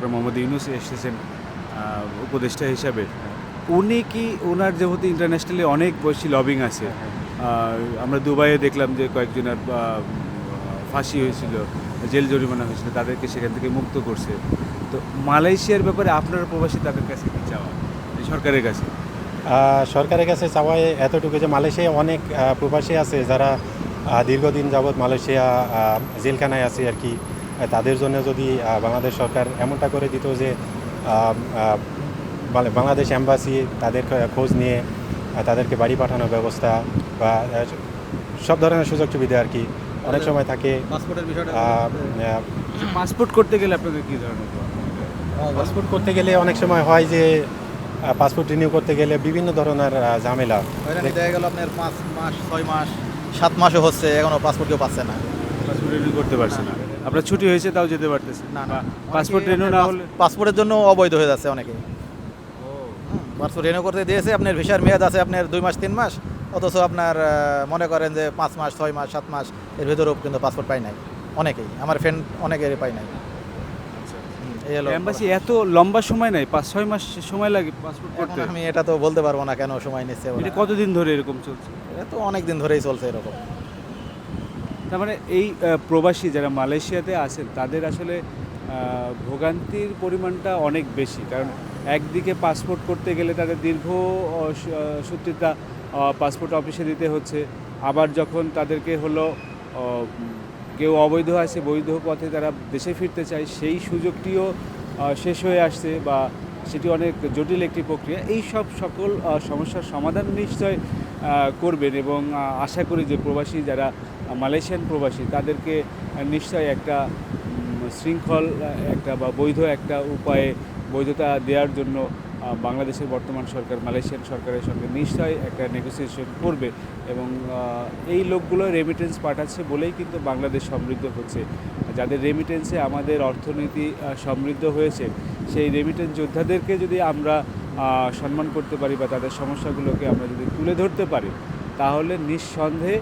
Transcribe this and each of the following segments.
Doctor Mohammad Yunus এসেছেন উপদেষ্টা হিসাবে। উনি কি ওনার যেহেতু ইন্টারন্যাশনালি অনেক বেশি লবিং আছে আমরা দুবাইয়ে দেখলাম যে কয়েকজনের ফাঁসি হয়েছিল জেল জরিমানা হয়েছিল তাদেরকে সেখান থেকে মুক্ত করছে। তো মালয়েশিয়ার ব্যাপারে আপনার প্রবাসী তাদের কাছে কি চাওয়া? সরকারের কাছে। সরকারের কাছে চাওয়ায় এতটুকু যে মালয়েশিয়ায় অনেক প্রবাসী আছে যারা দীর্ঘদিন যাবৎ মালয়েশিয়া জেলখানায় আছে আর কি। তাদের জন্য যদি বাংলাদেশ সরকার এমনটা করে দিত যে বাংলাদেশ এম্বাসি তাদের খোঁজ নিয়ে তাদেরকে বাড়ি পাঠানোর ব্যবস্থা বা সব ধরনের সুযোগ সুবিধা আর কি। অনেক সময় থাকে পাসপোর্টের বিষয়টা পাসপোর্ট করতে গেলে আপনাদের কী ধরনের পাসপোর্ট করতে গেলে অনেক সময় হয় যে পাসপোর্ট রিনিউ করতে গেলে বিভিন্ন ধরনের ঝামেলা। দেখা গেল আপনার পাঁচ মাস ছয় মাস সাত মাসও হচ্ছে এখনও পাসপোর্ট কেউ পাচ্ছে না। পাসপোর্ট রিনিউ করতে পারছে না। আপনার ছুটি হয়েছে তাও যেতে পারতেছে না। না পাসপোর্ট রিনিউ না হলে পাসপোর্টের জন্য অবৈধ হয়ে যাচ্ছে অনেকে। পাসপোর্ট রিনিউ করতে দিয়েছে আপনার ভিসার মেয়াদ আছে আপনার দুই মাস তিন মাস। অথচ আপনার মনে করেন যে পাঁচ মাস ছয় মাস সাত মাস এর ভেতরেও কিন্তু পাসপোর্ট পাই নাই। অনেকেই আমার ফ্রেন্ড অনেকেরই পাই নাই। হুম, এম্বাসি এত লম্বা সময় নাই পাঁচ ছয় মাস সময় লাগে পাসপোর্ট করতে? আমি এটা তো বলতে পারব না কেন সময় নিচ্ছে কতদিন ধরে এরকম চলছে? এটা তো অনেক দিন ধরেই চলছে এরকম। তার মানে এই প্রবাসী যারা মালয়েশিয়াতে আছেন তাদের আসলে ভোগান্তির পরিমাণটা অনেক বেশি। কারণ একদিকে পাসপোর্ট করতে গেলে তাদের দীর্ঘ আহ, সু- আহ, সূত্রিতা পাসপোর্ট অফিসে দিতে হচ্ছে। আবার যখন তাদেরকে হলো কেউ অবৈধ আছে বৈধ পথে তারা দেশে ফিরতে চায় সেই সুযোগটিও শেষ হয়ে আসছে বা সেটি অনেক জটিল একটি প্রক্রিয়া। এই সব সকল সমস্যার সমাধান নিশ্চয় করবেন এবং আশা করি যে প্রবাসী যারা মালয়েশিয়ান প্রবাসী তাদেরকে আহ, নিশ্চয় একটা শৃঙ্খল একটা বা বৈধ একটা উপায়ে বৈধতা দেওয়ার জন্য বাংলাদেশের বর্তমান সরকার মালয়েশিয়ান সরকারের সঙ্গে নিশ্চয় একটা নেগোসিয়েশন করবে এবং এই লোকগুলো রেমিটেন্স পাঠাচ্ছে বলেই কিন্তু বাংলাদেশ সমৃদ্ধ হচ্ছে। যাদের রেমিটেন্সে আমাদের অর্থনীতি সমৃদ্ধ হয়েছে সেই রেমিটেন্স যোদ্ধাদেরকে যদি আমরা সম্মান করতে পারি বা তাদের সমস্যাগুলোকে আমরা যদি তুলে ধরতে পারি তাহলে নিঃসন্দেহে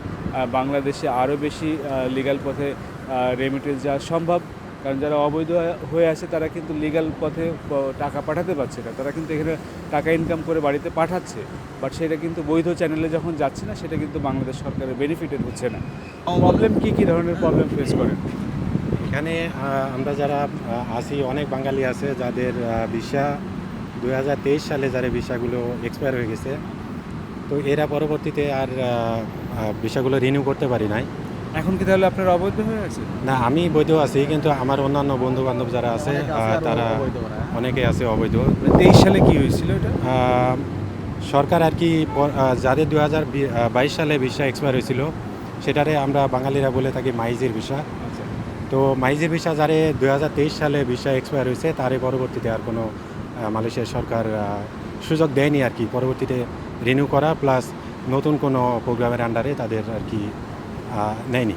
বাংলাদেশে আরও বেশি লিগ্যাল পথে রেমিটেন্স যাওয়া সম্ভব। কারণ যারা অবৈধ হয়ে আছে, তারা কিন্তু লিগাল পথে টাকা পাঠাতে পারছে না। তারা কিন্তু এখানে টাকা ইনকাম করে বাড়িতে পাঠাচ্ছে। বাট সেটা কিন্তু বৈধ চ্যানেলে যখন যাচ্ছে না, সেটা কিন্তু বাংলাদেশ সরকারের বেনিফিটেড হচ্ছে না। প্রবলেম কী কী ধরনের প্রবলেম ফেস করেন? এখানে আমরা যারা আসি অনেক বাঙালি আছে যাদের ভিসা দু হাজার তেইশ সালে যারা ভিসাগুলো এক্সপায়ার হয়ে গেছে। তো এরা পরবর্তীতে আর বিষয়গুলো রিনিউ করতে পারি নাই। এখন কি তাহলে আপনার অবৈধ হয়ে আছে না আমি বৈধ আছি কিন্তু আমার অন্যান্য বন্ধু বান্ধব যারা আছে তারা অবৈধ অনেকে আছে অবৈধ। তেইশ সালে কি হয়েছিল এটা? সরকার আর কি যাদের দু হাজার বাইশ সালে ভিসা এক্সপায়ার হয়েছিল সেটারে আমরা বাঙালিরা বলে থাকি মাইজির ভিসা। আচ্ছা। তো মাইজের ভিসা যারে দু হাজার তেইশ সালে ভিসা এক্সপায়ার হয়েছে তারে পরবর্তীতে আর কোনো আহ, মালয়েশিয়ার সরকার সুযোগ দেয়নি আর কি পরবর্তীতে রিনিউ করা প্লাস নতুন কোনো প্রোগ্রামের আন্ডারে তাদের আর কি নেয়নি।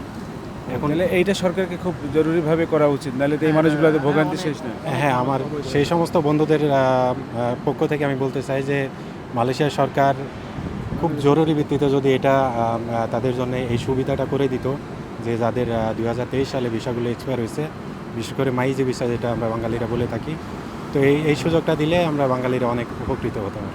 এখন তাহলে এইটা সরকারকে খুব জরুরিভাবে করা উচিত নাহলে তো এই মানুষগুলোতে ভোগান্তি শেষ না হ্যাঁ আমার সেই সমস্ত বন্ধুদের পক্ষ থেকে আমি বলতে চাই যে মালয়েশিয়া সরকার খুব জরুরি ভিত্তিতে যদি এটা তাদের জন্য এই সুবিধাটা করে দিত যে যাদের দু হাজার তেইশ সালে ভিসাগুলো এক্সপায়ার হয়েছে বিশেষ করে মাইজি ভিসা যেটা আমরা বাঙালিরা বলে থাকি তো এই সুযোগটা দিলে আমরা বাঙালিরা অনেক উপকৃত হতাম